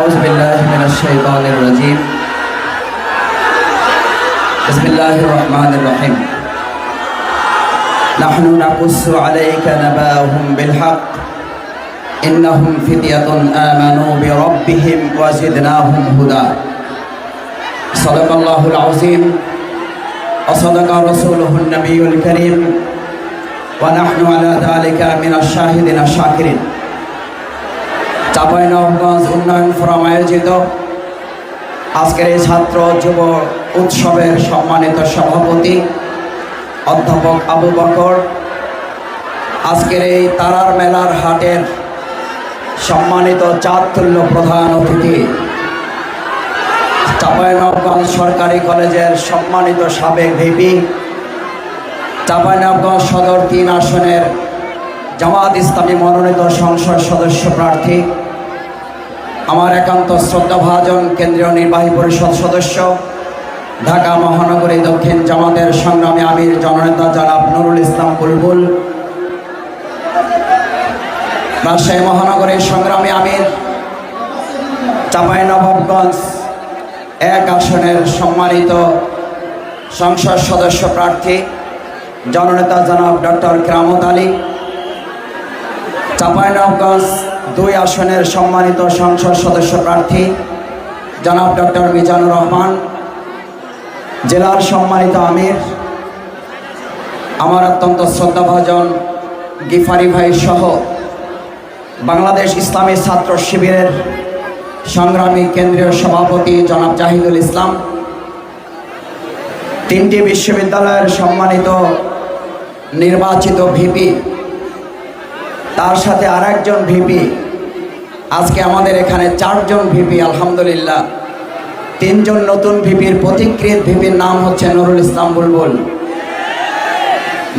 أعوذ بالله من الشيطان الرجيم. بسم الله الرحمن الرحيم. نحن نقص عليك نباهم بالحق. إنهم فتية آمنوا بربهم وزدناهم هدى. صدق الله العظيم. وصدق رسوله النبي الكريم. ونحن على ذلك من الشاهدين الشاكرين. চাঁপাইনবাবগঞ্জ উন্নয়ন ফোরাম আয়োজিত। আজকের এই ছাত্র যুব উৎসবের সম্মানিত সভাপতি অধ্যাপক আবু বকর। আজকের এই তারার মেলার হাটের সম্মানিত চাঁদতুল্য প্রধান অতিথি চাঁপাইনবাবগঞ্জ সরকারি কলেজের সম্মানিত সাবেক ভিপি চাঁপাইনবাবগঞ্জ সদর তিন আসনের জামাত ইসলামী মনোনীত সংসদ সদস্য প্রার্থী আমার একান্ত শ্রদ্ধাভাজন কেন্দ্রীয় নির্বাহী পরিষদ সদস্য, ঢাকা মহানগরী দক্ষিণ জামাতের সংগ্রামী আমির জননেতা জনাব নুরুল ইসলাম বুলবুল, রাজশাহী মহানগরীর সংগ্রামী আমির, চাঁপাইনবাবগঞ্জ এক আসনের সম্মানিত সংসদ সদস্য প্রার্থী, জননেতা জনাব ডক্টর কেরামত আলী, চাঁপাইনবাবগঞ্জ দুই আসনের সম্মানিত সংসদ সদস্য প্রার্থী, জনাব ডক্টর মিজানুর রহমান, জেলার সম্মানিত আমির, আমার অত্যন্ত শ্রদ্ধাভাজন গিফারি ভাই সহ বাংলাদেশ ইসলামী ছাত্র শিবিরের সংগ্রামী কেন্দ্রীয় সভাপতি জনাব জাহিদুল ইসলাম, তিনটি বিশ্ববিদ্যালয়ের সম্মানিত নির্বাচিত ভিপি তার সাথে আর একজন ভিপি আজকে আমাদের এখানে চারজন ভিপি আলহামদুলিল্লাহ। তিনজন নতুন ভিপির প্রতিক্রিয়ত ভিপির নাম হচ্ছে নুরুল ইসলাম বুলবুল।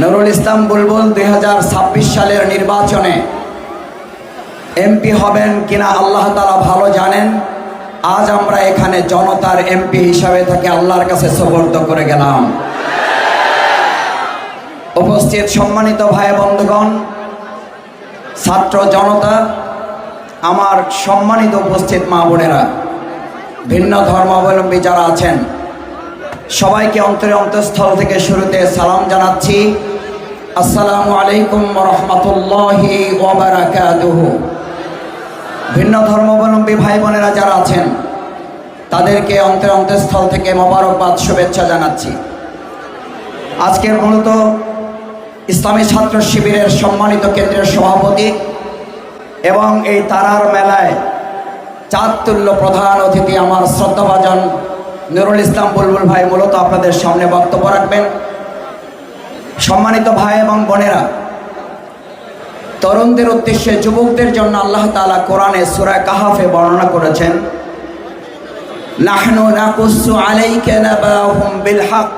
নুরুল ইসলাম বুলবুল দুই হাজার ছাব্বিশ সালের নির্বাচনে এমপি হবেন কিনা আল্লাহ তালা ভালো জানেন। আজ আমরা এখানে জনতার এমপি হিসাবে থেকে আল্লাহর কাছে সুবর্দ করে গেলাম। উপস্থিত সম্মানিত ভাই বন্ধুগণ ছাত্র জনতা, আমার সম্মানিত উপস্থিত মা বোনেরা, ভিন্ন ধর্মাবলম্বী যারা আছেন, সবাইকে অন্তরে অন্তঃস্থল থেকে শুরুতে সালাম জানাচ্ছি। আসসালামু আলাইকুম রহমতুল্লাহি ভিন্ন ধর্মাবলম্বী ভাই বোনেরা যারা আছেন, তাদেরকে অন্তরে অন্তঃস্থল থেকে মোবারকবাদ শুভেচ্ছা জানাচ্ছি। আজকের মূলত ইসলামী ছাত্র শিবিরের সম্মানিত কেন্দ্রের সভাপতি এবং এই তারার মেলায় চাঁদতুল্য প্রধান অতিথি আমার শ্রদ্ধাভাজন নুরুল ইসলাম বুলবুল ভাই মূলত আপনাদের সামনে বক্তব্য রাখবেন। সম্মানিত ভাই এবং বোনেরা, তরুণদের উদ্দেশ্যে যুবকদের জন্য আল্লাহ তালা কোরআনে সুরায় কাহাফে বর্ণনা করেছেন, নাহনু নাকুসু আলাইকা নাবাহুম বিল হক।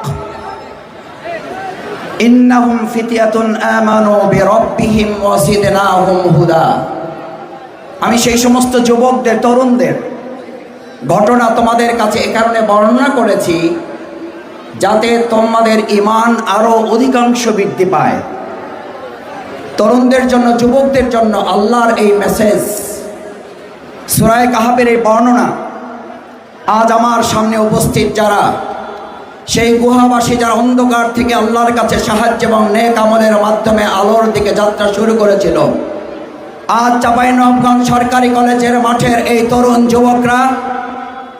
ইন্নাহুম ফিতিয়াতুন আমানু বিরাব্বিহিম ওয়া জিদনাহুম হুদা। আমি সেই সমস্ত যুবকদের, তরুণদের ঘটনা তোমাদের কাছে এ কারণে বর্ণনা করেছি যাতে তোমাদের ইমান আরও অধিকাংশ বৃদ্ধি পায়। তরুণদের জন্য, যুবকদের জন্য আল্লাহর এই মেসেজ সুরায় কাহাবের এই বর্ণনা আজ আমার সামনে উপস্থিত যারা সেই গুহাবাসী যারা অন্ধকার থেকে আল্লাহর কাছে সাহায্য এবং নেক আমলের মাধ্যমে আলোর দিকে যাত্রা শুরু করেছিল। আজ চাঁপাইনবগঞ্জ সরকারি কলেজের মাঠের এই তরুণ যুবকরা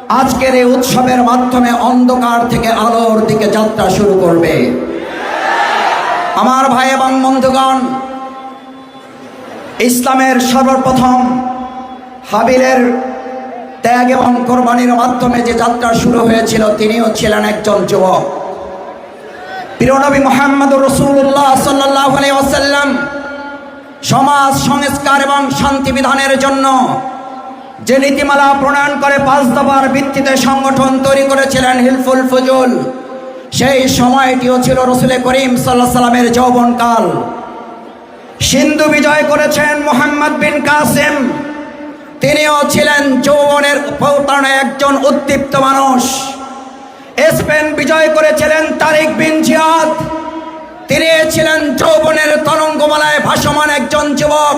আজকের এই উৎসবের মাধ্যমে অন্ধকার থেকে আলোর দিকে যাত্রা শুরু করবে। আমার ভাই এবং বন্ধুগণ, ইসলামের সর্বপ্রথম হাবিলের ত্যাগ এবং কোরবানির মাধ্যমে যে যাত্রা শুরু হয়েছিল, তিনিও ছিলেন একজন যুবক। প্রিয়নবী মোহাম্মদ রসুল্লাহ সাল্লাহ ওসাল্লাম সমাজ, সংস্কার এবং শান্তি বিধানের জন্য যে নীতিমালা প্রণয়ন করে পাঁচ দফার ভিত্তিতে সংগঠন তৈরি করেছিলেন হিলফুল ফজুল, সেই সময়টিও ছিল রসুল করিম সাল্লাহ সাল্লামের যৌবনকাল। সিন্ধু বিজয় করেছেন মোহাম্মদ বিন কাসেম। তিনিও ছিলেন যৌবনের পৌতানে একজন উদ্দীপ্ত মানুষ। স্পেন বিজয় করেছিলেন তারিক বিন জিয়াদ। তিনি ছিলেন যৌবনের তরঙ্গমালায় ভাসমান একজন যুবক।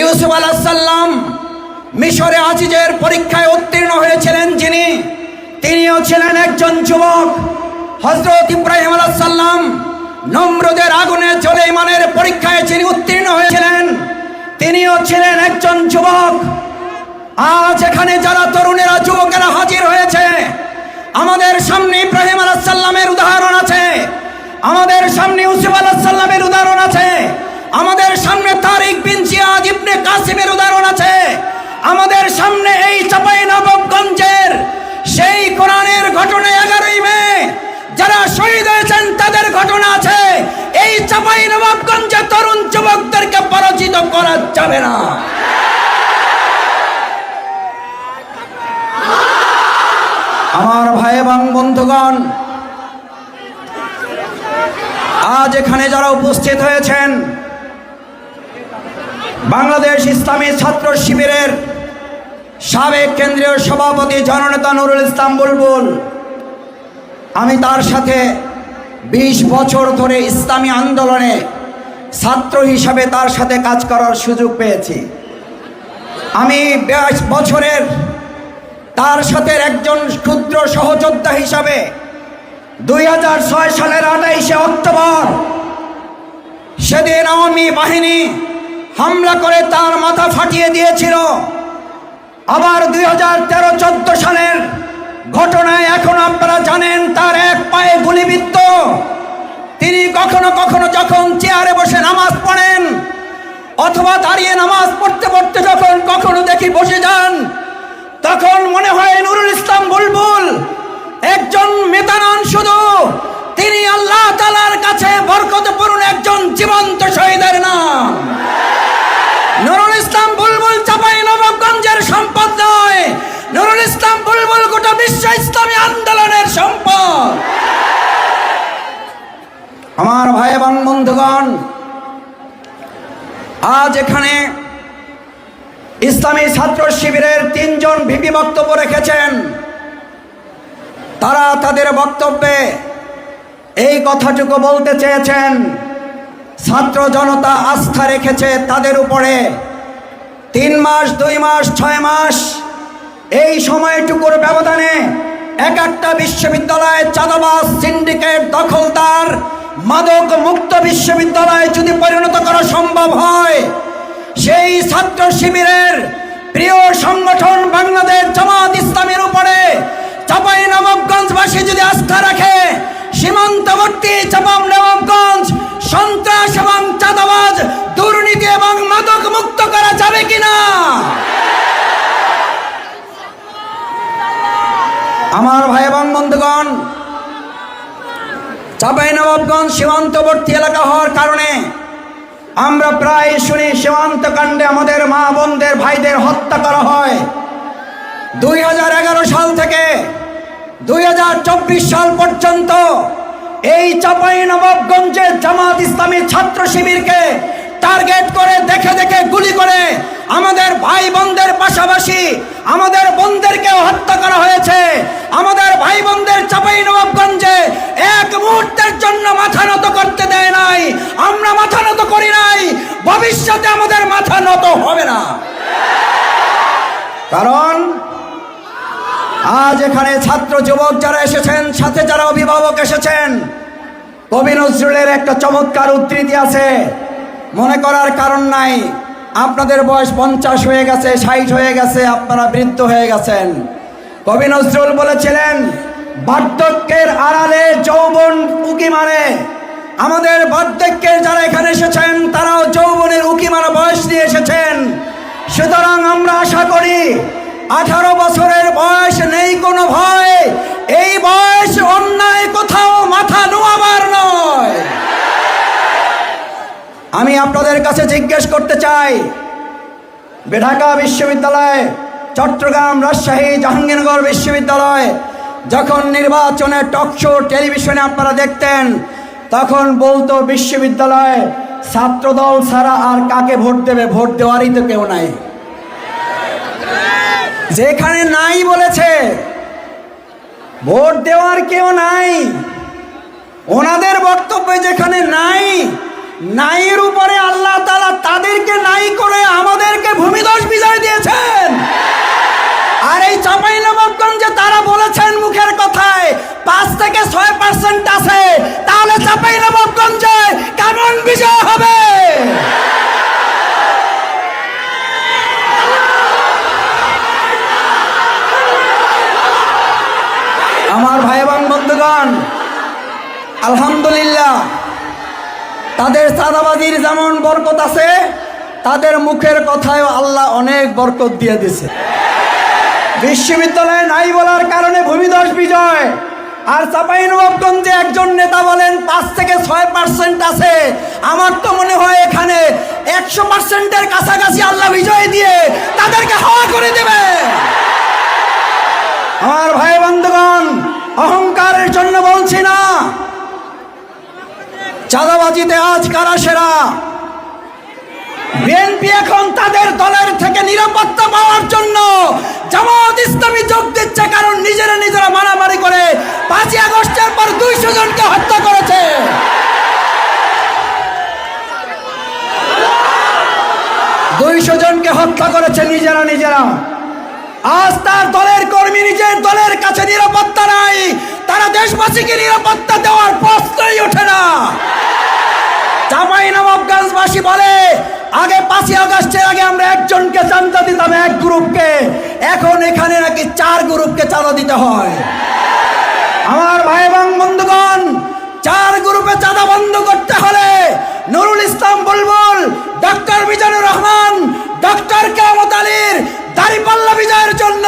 ইউসুফ আলাহাল্লাম মিশরে আজিজের পরীক্ষায় উত্তীর্ণ হয়েছিলেন যিনি। তিনিও ছিলেন একজন যুবক। হজরত ইব্রাহিম আলাইসাল্লাম নম্রদের আগুনে জ্বলে ইমানের পরীক্ষায় যিনি উত্তীর্ণ হয়েছিলেন, তিনিও ছিলেন একজন আজ এখানে যারা তরুণেরা, যুবকেরা হাজির হয়েছে, আমাদের সামনে ইব্রাহিম আলাইসাল্লামের উদাহরণ আছে। আমাদের সামনে ইউসুফ আলাইসাল্লামের উদাহরণ আছে। আমাদের সামনে তারিক বিন জিয়াদ ইবনে কাসিমের উদাহরণ আছে। আমাদের সামনে এই চাপাই নবাবগঞ্জের সেই কোরআনের ঘটনা এগারোই মে, যারা শহীদ হয়েছেন, তাদের ঘটনা আছে। এই চাপাই নবাবগঞ্জে তরুণ যুবকদেরকে পরাজিত করা যাবে না আমার ভাই এবং বন্ধুগণ, আজ এখানে যারা উপস্থিত হয়েছেন, বাংলাদেশ ইসলামী ছাত্র শিবিরের সাবেক কেন্দ্রীয় সভাপতি জননেতা নুরুল ইসলাম বুলবুল, আমি তার সাথে ২০ বছর ধরে ইসলামী আন্দোলনে ছাত্র হিসাবে তার সাথে কাজ করার সুযোগ পেয়েছি। আমি বেশ বছরের তার সাথে একজন ক্ষুদ্র সহযোদ্ধা হিসাবে দুই ছয় সালের আঠাইশে অক্টোবর সেদিন আওয়ামী বাহিনী হামলা করে তার মাথা ফাটিয়ে দিয়েছিল। আবার দুই হাজার তেরো চোদ্দ সালের ঘটনায় এখন আপনারা জানেন তার এক পায়ে গুলিবিদ্ধ। তিনি কখনো কখনো যখন চেয়ারে বসে নামাজ পড়েন অথবা দাঁড়িয়ে নামাজ পড়তে পড়তে যখন কখনো দেখি বসে যান তখন মনে হয় নুরুল ইসলাম বুলবুল একজন মেতানন শুধু। তিনি আল্লাহ তালার কাছে বরকতপূর্ণ একজন জীবন্ত শহীদের নাম। নুরুল ইসলাম বুলবুল চাপাই নবাবগঞ্জের সম্পদ নয়। নুরুল ইসলাম বুলবুল গোটা বিশ্ব ইসলামী আন্দোলনের সম্পদ। আমার ভাই এবং বন্ধুগণ, আজ এখানে ইসলামী ছাত্র শিবিরের তিনজন ভিপি বক্তব্য রেখেছেন। তারা তাদের বক্তব্যে এই কথাটুকু বলতে চেয়েছেন, ছাত্র জনতা আস্থা রেখেছে তাদের উপরে। তিন মাস, দুই মাস, ছয় মাস, এই সময়টুকুর ব্যবধানে এক একটা বিশ্ববিদ্যালয়ে চাঁদাবাস সিন্ডিকেট দখলদার মাদক মুক্ত বিশ্ববিদ্যালয়ে যদি সেই ছাত্র শিবিরের প্রিয় সংগঠন বাংলাদেশ জামাত ইসলামের উপরে চাপাই নবাবগঞ্জবাসী যদি আস্থা রাখে, সীমান্তবর্তী চাপাম নবাবগঞ্জ সন্ত্রাস এবং চাঁদাবাজ দুর্নীতি এবং মাদক মুক্ত করা যাবে কিনা? আমার ভাই এবং বন্ধুগণ চাপাই নবাবগঞ্জ সীমান্তবর্তী এলাকা হওয়ার কারণে আমরা প্রায় শুনি সীমান্ত কাণ্ডে আমাদের মা বোনদের, ভাইদের হত্যা করা হয়। দুই হাজার এগারো সাল থেকে দুই হাজার চব্বিশ সাল পর্যন্ত এই চাপাই নবাবগঞ্জের জামাত ইসলামী ছাত্র শিবিরকে টার্গেট করে দেখে দেখে গুলি করে আমাদের ভাই বোনদের পাশাপাশি আমাদের বোনদেরকে হত্যা করা হয়েছে। আমাদের ভাই বোনদের চাপাই নবাবগঞ্জে এক মুহূর্তের জন্য মাথা নত করতে দেয় নাই। আমরা মাথা নত করি নাই। ভবিষ্যতে আমাদের মাথা নত হবে না। কারণ আজ এখানে ছাত্র যুবক যারা এসেছেন, সাথে যারা অভিভাবক এসেছেন, কবি নজরুলের একটা চমৎকার উদ্ধৃতি আছে। মনে করার কারণ নাই। আপনাদের বয়স পঞ্চাশ হয়ে গেছে, ষাট হয়ে গেছে, আপনারা বৃদ্ধ হয়ে গেছেন। কবি নজরুল বলেছিলেন, বার্ধক্যের আড়ালে যৌবন উকি মানে আমাদের বার্ধক্যের যারা এখানে এসেছেন, তারাও যৌবনের উকি মারা বয়স নিয়ে এসেছেন। সুতরাং আমরা আশা করি, আঠারো বছরের বয়স নেই কোনো ভয়। আপনাদের কাছে জিজ্ঞেস করতে চাই। বেঢাকা বিশ্ববিদ্যালয়, চট্টগ্রাম রাজশাহী জাহাঙ্গীরনগর বিশ্ববিদ্যালয় যখন নির্বাচনের টক শো টেলিভিশনে আপনারা দেখতেন, তখন বলতো বিশ্ববিদ্যালয় ছাত্রদল ছাড়া আর কাকে ভোট দেবে, ভোট দেওয়ারই তো কেউ নাই। যেখানে নাই বলেছে, ভোট দেওয়ার কেউ নাই। ওনাদের বক্তব্য যেখানে নাই নাইয়ের উপরে আল্লাহ তালা তাদেরকে নাই করে আমাদেরকে ভূমিদোষ বিজয় দিয়েছেন। আর এই চাপাই নবাবগঞ্জে তারা বলেছেন মুখের কথায়, পাঁচ থেকে ছয় পার্সেন্ট আছে। তাহলে চাপাই নবাবগঞ্জে কেমন বিজয় হবে? আমার ভাই বোন বন্ধুগণ, আলহামদুলিল্লাহ। তাদের চাঁদাবাজির যেমন বরকত আছে, তাদের মুখের কথায় আল্লাহ অনেক বরকত দিয়ে দিছে। বিশ্ববিদ্যালয়ে নাই বলার কারণে ভূমিধস বিজয়। আর চাপাই নবাবগঞ্জে একজন নেতা বলেন, পাঁচ থেকে ছয় পার্সেন্ট আছে। আমার তো মনে হয় এখানে একশো পার্সেন্টের কাছাকাছি আল্লাহ বিজয় দিয়ে তাদেরকে হাওয়া করে দেবে। আমার ভাই বন্ধুগণ, অহংকারের জন্য বলছি না। চাঁদাবাজিতে আজ কারা সেরা? বিএনপি এখন তাদের দলের থেকে নিরাপত্তা পাওয়ার জন্য জামাত ইসলামী যোগ দিচ্ছে কারণ নিজেরা নিজেরা মারামারি করে পাঁচই আগস্টের পর দুইশো জনকে হত্যা করেছে। দুইশো জনকে হত্যা করেছে নিজেরা নিজেরা। আজ তার দলের কর্মী নিজের দলের কাছে নিরাপত্তা নাই, তারা দেশবাসীকে নিরাপত্তা দেওয়ার প্রশ্নই ওঠে না চাপাই নবাবগঞ্জবাসী বলে, আগে পাঁচই আগস্টের আগে আমরা একজনকে চান্দা দিতাম, এক গ্রুপকে। এখন এখানে নাকি চার গ্রুপকে চাঁদা দিতে হয়। আমার ভাই এবং বন্ধুগণ, চার গ্রুপে চাঁদা বন্ধ করতে হলে নুরুল ইসলাম বুলবুল, ডক্টর মিজানুর রহমান, ডক্টর কামত আলীর দাড়িপাল্লা বিজয়ের জন্য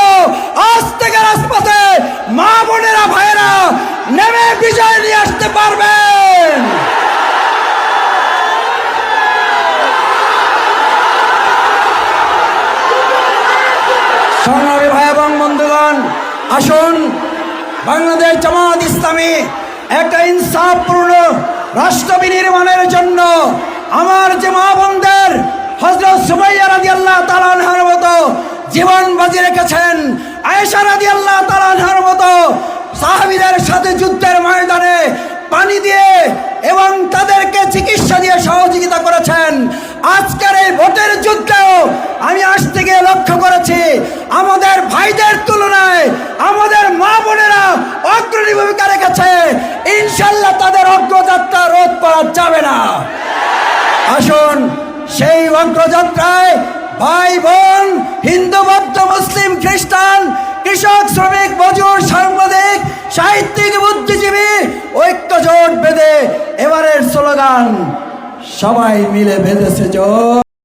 আজ থেকে রাজপথে মা বোনেরা ভাইয়েরা নেমে বিজয় নিয়ে আসতে পারবেন সংগ্রামী ভাই এবং বন্ধুগণ আসুন বাংলাদেশ জামাত ইসলামী একটা ইনসাফপূর্ণ রাষ্ট্র বিনির্মাণের জন্য আমার যে মা বোনদের হজরত সুমাইয়া রাজি আল্লাহ তালানহার মতো জীবন বাজি রেখেছেন, আয়েশা রাজি আল্লাহ তালানহার মতো সাহাবিদের সাথে যুদ্ধের ময়দানে পানি দিয়ে এবং তাদেরকে চিকিৎসা দিয়ে সহযোগিতা করেছেন, আজকের এই ভোটের যুদ্ধেও আমি আজ থেকে লক্ষ্য করেছি, আমাদের ভাইদের তুলনায় আমাদের মা বোনেরা অগ্রণী ভূমিকা রেখেছে ইনশাল্লাহ তাদের অগ্রযাত্রা রোধ করা যাবে না। আসুন, সেই অগ্রযাত্রায় ভাই বোন, হিন্দু, বৌদ্ধ, মুসলিম, খ্রিস্টান, কৃষক, শ্রমিক, মজুর, সাংবাদিক, সাহিত্যিক, বুদ্ধিজীবী ঐক্য জোট বেঁধে এবারের স্লোগান, সবাই মিলে বেঁধেছে জোট।